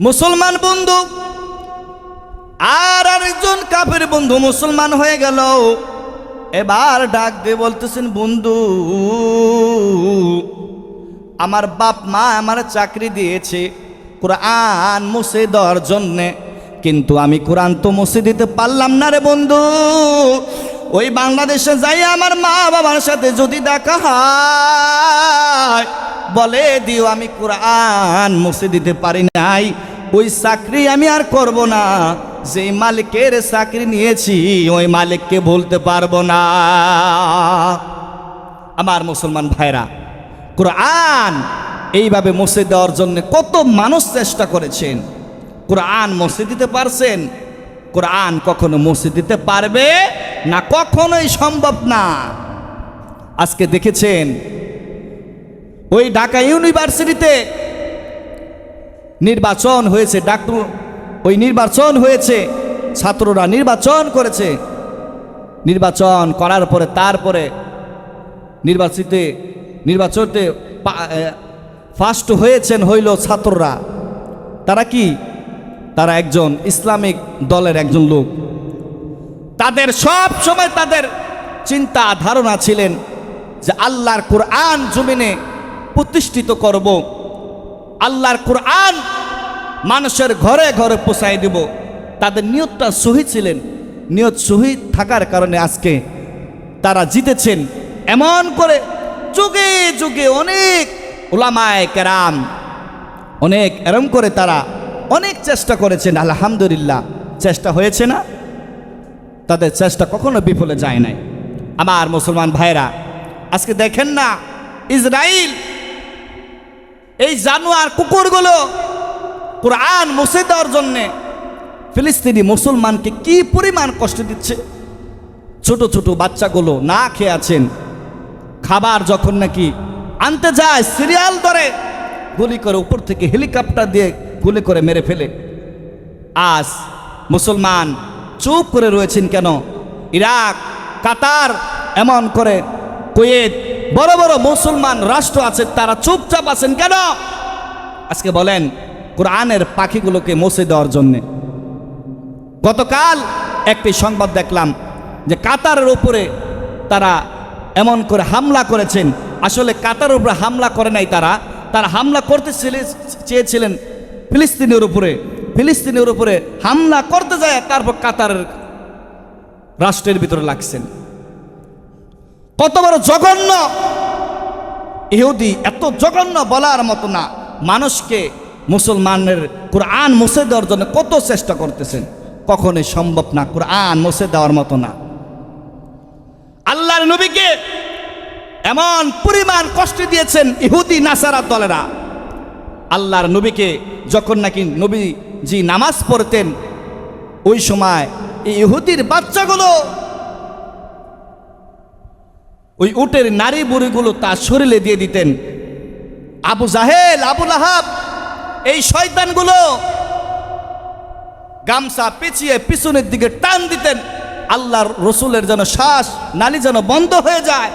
মুসলমান বন্ধু, আর আরেকজন কাফের বন্ধু মুসলমান হয়ে গেল। এবার ডাক দিয়ে বলতেছেন, বন্ধু, আমার বাপ মা আমার চাকরি দিয়েছে, কোরআন মুছে দেওয়ার জন্যে, কিন্তু আমি কোরআন তো মুছে দিতে পারলাম না রে বন্ধু। ওই বাংলাদেশে যাই আমার মা বাবার সাথে যদি দেখা হয় বলে, দিও, আমি কোরআন মুছে দিতে পারি নাই। ওই চাকরি আমি আর করব না। যেই মালিকের চাকরি নিয়েছি, ওই মালিককে বলতে পারব না। আমার মুসলমান ভাইরা, কোরআন এইভাবে মুছে দেওয়ার জন্য কত মানুষ চেষ্টা করেছেন। কোরআন মুছে দিতে পারছেন। কোরআন কখনো মুছে দিতে পারবে না, কখনোই সম্ভব না। আজকে দেখেছেন ওই ঢাকা ইউনিভার্সিটিতে নির্বাচন হয়েছে, ডাক্তার, ওই নির্বাচন হয়েছে, ছাত্ররা নির্বাচন করেছে। নির্বাচন করার পরে, তারপরে নির্বাচিতে, নির্বাচনতে ফার্স্ট হয়েছেন হইল ছাত্ররা। তারা কি? তারা একজন ইসলামিক দলের একজন লোক। তাদের সব সময় তাদের চিন্তা ধারণা ছিলেন যে আল্লাহর কোরআন জমিনে প্রতিষ্ঠিত করব। আল্লাহর কোরআন মানুষের ঘরে ঘরে পোষাই দেব। তাদের নিয়তটা সহি ছিলেন। নিয়ত সহি থাকার কারণে আজকে তারা জিতেছেন। এমন করে যুগে যুগে অনেক ওলামায় কেরাম, অনেক এরম করে তারা অনেক চেষ্টা করেছেন। আলহামদুলিল্লাহ, চেষ্টা হয়েছে না? তাদের চেষ্টা কখনো বিফলে যায় নাই। আমার মুসলমান ভাইরা আজকে দেখেন না ইসরায়েল এই জানোয়ার কুকুরগুলো কোরআন মুছে দেওয়ার জন্যে ফিলিস্তিনি মুসলমানকে কি পরিমাণ কষ্ট দিচ্ছে? ছোট ছোট বাচ্চাগুলো না খেয়ে আছেন। খাবার যখন নাকি আনতে যায়, সিরিয়াল ধরে, গুলি করে উপর থেকে হেলিকপ্টার দিয়ে গুলি করে মেরে ফেলে। আজ মুসলমান চুপ করে রয়েছেন কেন? ইরাক, কাতার, এমন করে কুয়েত বড় বড় মুসলমান রাষ্ট্র আছে, তারা চুপচাপ আছেন কেন? আজকে বলেন, কোরআনের পাখিগুলোকে মুছে দেওয়ার জন্যে। গতকাল একটি সংবাদ দেখলাম যে কাতারের উপরে তারা এমন করে হামলা করেছেন। আসলে কাতারের উপরে হামলা করে নাই তারা তারা হামলা করতে চেয়েছিলেন ফিলিস্তিনের উপরে। ফিলিস্তিনের উপরে হামলা করতে যায়, তারপর কাতারের রাষ্ট্রের ভিতরে লাগছেন। কত বড় জঘন্য। ইহুদি এত জঘন্য বলার মতো না। মানুষকে মুসলমানের কোরআন মুছে দেওয়ার জন্য কত চেষ্টা করতেছেন। কখনোই সম্ভব না কোরআন মুছে দেওয়ার মতো না। আল্লাহর নবীকে এমন পরিমাণ কষ্ট দিয়েছেন ইহুদি নাসারা দলেরা। আল্লাহর নবীকে যখন নাকি নবীজি নামাজ পড়তেন, ওই সময় এই ইহুদির বাচ্চাগুলো ওই উটের নারী বুড়িগুলো তার শরীরে দিয়ে দিতেন। আবু জাহেল আবুল আহাব এই শয়তানগুলো গামছা পেঁচিয়ে পিছনের দিকে টান দিতেন। আল্লাহর রসুলের যেন শ্বাস, নালি যেন বন্ধ হয়ে যায়।